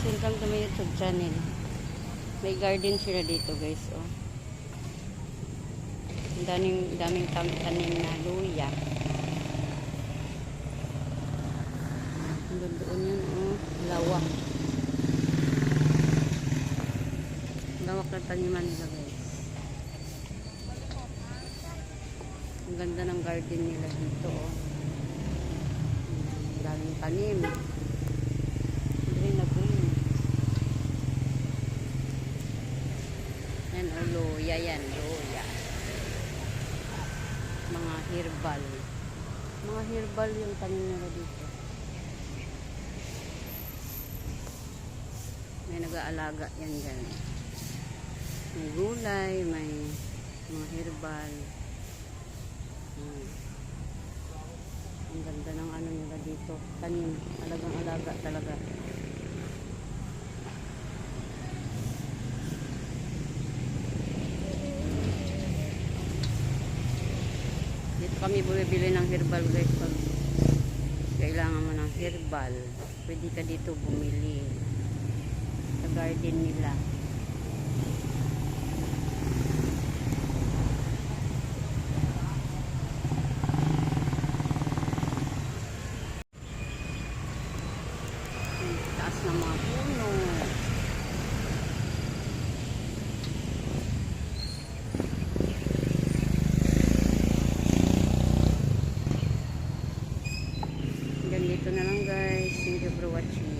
welcome to my YouTube channel. May garden sila dito guys, oh. Daming, daming tanim na luya. Doon doon yun, oh. Lawak. Lawak na taniman nila guys. Ang ganda ng garden nila dito, oh. Daming tanim. Yan, o luya yan, luya. Mga herbal. Mga herbal yung tanim nila dito. May nag-aalaga yan dyan. May gulay, may mga herbal. Hmm. Ang ganda ng ano nila dito. Tanim. Alagang alaga talaga. kami bumibili ng herbal guys. Pag kailangan mo ng herbal pwede ka dito bumili. Sa garden nila. Taas ng mga puno. dito na lang guys. Thank you for watching.